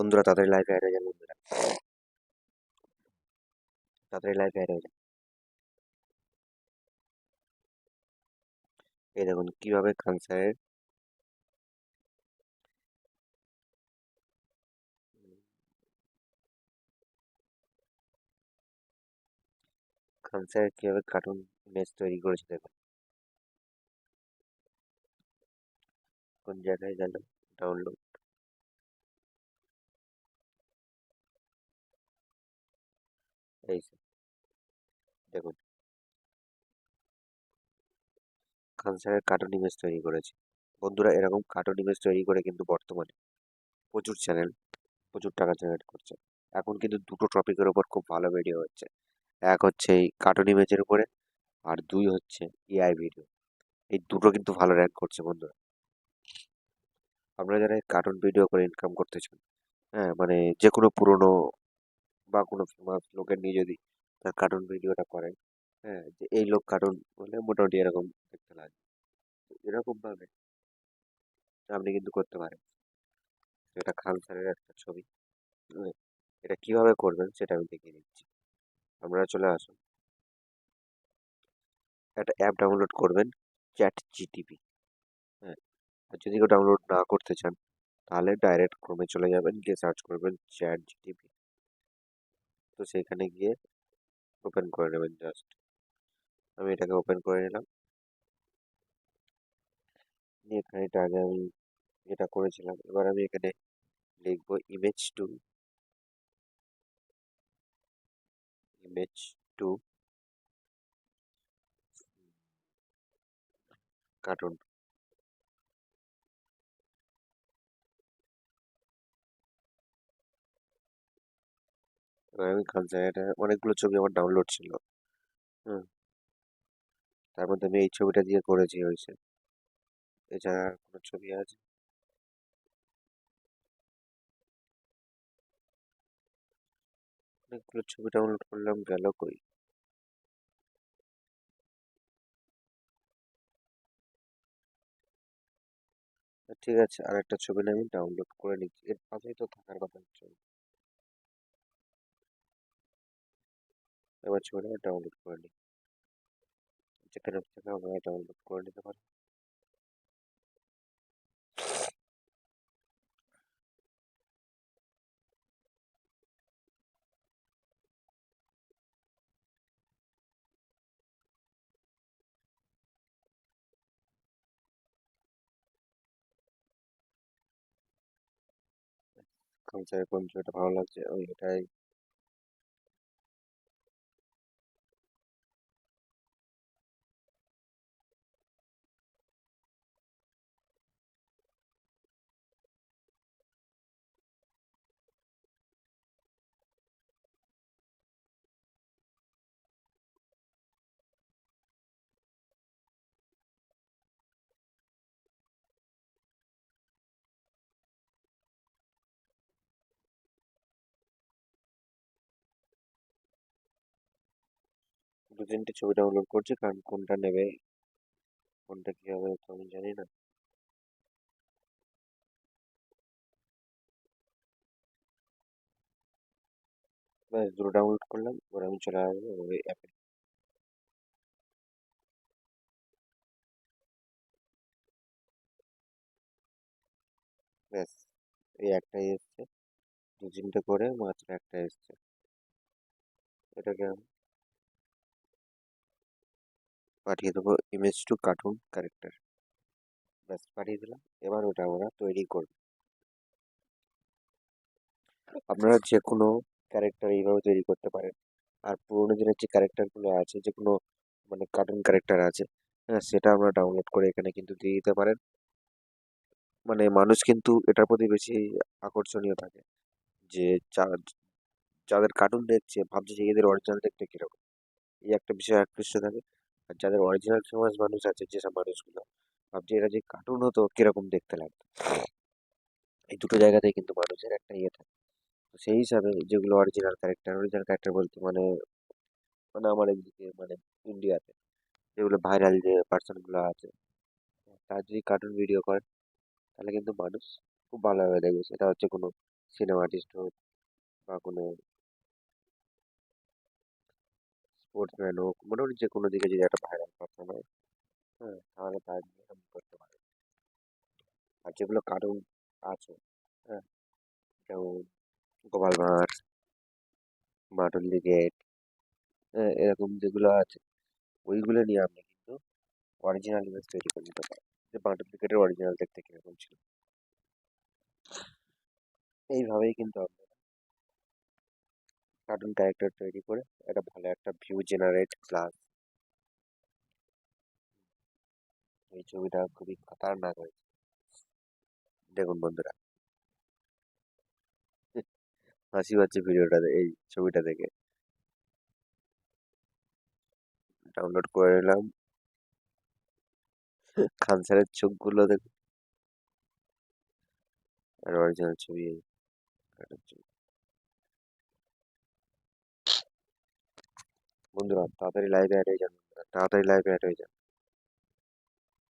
বন্ধুরা তাড়াতাড়ি লাইভে অ্যাড হয়ে যান বন্ধুরা। লাইভে অ্যাড হয়ে যান। এই দেখুন কীভাবে খান স্যারের খান স্যারের কীভাবে কার্টুন ইমেজ তৈরি করেছে দেখুন। কোন জায়গায় গেল? ডাউনলোড এই দেখুন। খান স্যারের কার্টুন ইমেজ তৈরি করেছে। বন্ধুরা, এরকম কার্টুন ইমেজ তৈরি করে কিন্তু বর্তমানে প্রচুর চ্যানেল প্রচুর টাকা জেনারেট করছে। এখন কিন্তু দুটো টপিকের ওপর খুব ভালো ভিডিও হচ্ছে। এক হচ্ছে এই কার্টুন ইমেজের উপরে, আর দুই হচ্ছে এআই ভিডিও এই দুটো কিন্তু ভালো র্যাঙ্ক করছে বন্ধুরা। আপনারা যারা কার্টুন ভিডিও করে ইনকাম করতে চান হ্যাঁ মানে যে কোনো পুরনো বা কোনো ফেমাস লোকের নিয়ে যদি তার কার্টুন ভিডিওটা করেন হ্যাঁ যে এই লোক কার্টুন বলে মোটামুটি এরকম দেখতে লাগে। এরকমভাবে আপনি কিন্তু করতে পারেন। এটা খান স্যারের একটা ছবি হুম, এটা কীভাবে করবেন সেটা আমি দেখিয়ে দিচ্ছি। আপনারা চলে আসুন। একটা অ্যাপ ডাউনলোড করবেন চ্যাট জিটিপি হ্যাঁ আর যদি কেউ ডাউনলোড না করতে চান তাহলে ডাইরেক্ট ক্রোমে চলে যাবেন গিয়ে সার্চ করবেন চ্যাট জিটিপি তো সেখানে গিয়ে ওপেন করে নেবেন জাস্ট আমি এটাকে ওপেন করে নিলাম। এখানে এটা আগে আমি যেটা করেছিলাম, এবার আমি এখানে লিখব image to image to cartoon আমি খান এটা অনেকগুলো ছবি আমার ডাউনলোড ছিল। হুম। তার মধ্যে আমি এই ছবিটা দিয়ে করেছি হয়েছে। এছাড়া কোনো ছবি আছে? অনেকগুলো ছবি ডাউনলোড করলাম, গেল কই? ঠিক আছে আর একটা ছবি আমি ডাউনলোড করে নিচ্ছি। এর পাশেই তো থাকার কথা ছবি এবার ছবিটা ডাউনলোড করে নিই যেখানে থেকে আপনারা ডাউনলোড করে নিতে পারেন কোন জায়গায় কোন ছবিটা ভালো লাগছে ওই এটাই দু তিনটে ছবি ডাউনলোড করছি, কারণ কোনটা নেবে, কোনটা কি হবে তো আমি জানি না। ব্যাস, দুটো ডাউনলোড করলাম এবার আমি চলে আসব ওই অ্যাপে ব্যাস, এই একটাই এসছে। দু তিনটে করে মাত্র একটা এসছে। এটাকে আমি পাঠিয়ে দেবো ইমেজ টু কার্টুন ক্যারেক্টার ব্যাস, পাঠিয়ে দিলাম। এবার ওটা আমরা তৈরি করব। আপনারা যে কোনো ক্যারেক্টার এইভাবে তৈরি করতে পারেন। আর পুরোনো দিনের যে ক্যারেক্টারগুলো আছে যে কোনো মানে কার্টুন ক্যারেক্টার আছে হ্যাঁ সেটা আমরা ডাউনলোড করে এখানে কিন্তু দিয়ে দিতে পারেন। মানে মানুষ কিন্তু এটার প্রতি বেশি আকর্ষণীয় থাকে যে যাদের কার্টুন দেখছে, ভাবছে যে এদের অরিজিনাল দেখতে কীরকম। এই একটা বিষয় আকৃষ্ট থাকে। আর যাদের অরিজিনাল ফেমাস মানুষ আছে যেসব মানুষগুলো, ভাবছি এরা যে কার্টুন হতো, কীরকম দেখতে লাগতো? এই দুটো জায়গাতেই কিন্তু মানুষের একটা ইয়ে থাকে। তো সেই হিসাবে যেগুলো অরিজিনাল ক্যারেক্টার অরিজিনাল ক্যারেক্টার বলতে মানে মানে আমার এদিকে মানে ইন্ডিয়াতে যেগুলো ভাইরাল যে পার্সনগুলো আছে, তার যদি কার্টুন ভিডিও করে, তাহলে কিন্তু মানুষ খুব ভালোভাবে দেখবে। সেটা হচ্ছে কোনো সিনেমা আর্টিস্ট হোক বা কোনো স্পোর্টসম্যান হোক মোটামুটি যে কোনো দিকে যদি একটা ভাইরাল পারসন হয় হ্যাঁ তাহলে তার নিয়ে করতে পারি। আর যেগুলো কার্টুন আছে হ্যাঁ যেমন গোপাল ভাঁড় মাটুল দি গ্রেট হ্যাঁ এরকম যেগুলো আছে, ওইগুলো নিয়ে আপনি কিন্তু অরিজিনাল ইমেজ তৈরি করে নিতে পারেন। যে মাটুল দি গ্রেটের অরিজিনাল দেখতে কীরকম ছিল। এইভাবেই কিন্তু আপনারা কার্টুন ক্যারেক্টার তৈরি করে একটা ভালো একটা ভিউ জেনারেট প্লাস এই ছবিটা খুবই খতরনাক হয়েছে। দেখুন বন্ধুরা। হাসি পাচ্ছে ভিডিওটা এই ছবিটা দেখে। ডাউনলোড করে নিলাম। খান স্যারের চোখগুলো দেখুন। আর অরিজিনাল ছবি এই। ছবি বন্ধুরা তাড়াতাড়ি লাইভে অ্যাড হয়ে যান তাড়াতাড়ি লাইভে অ্যাড হয়ে যান।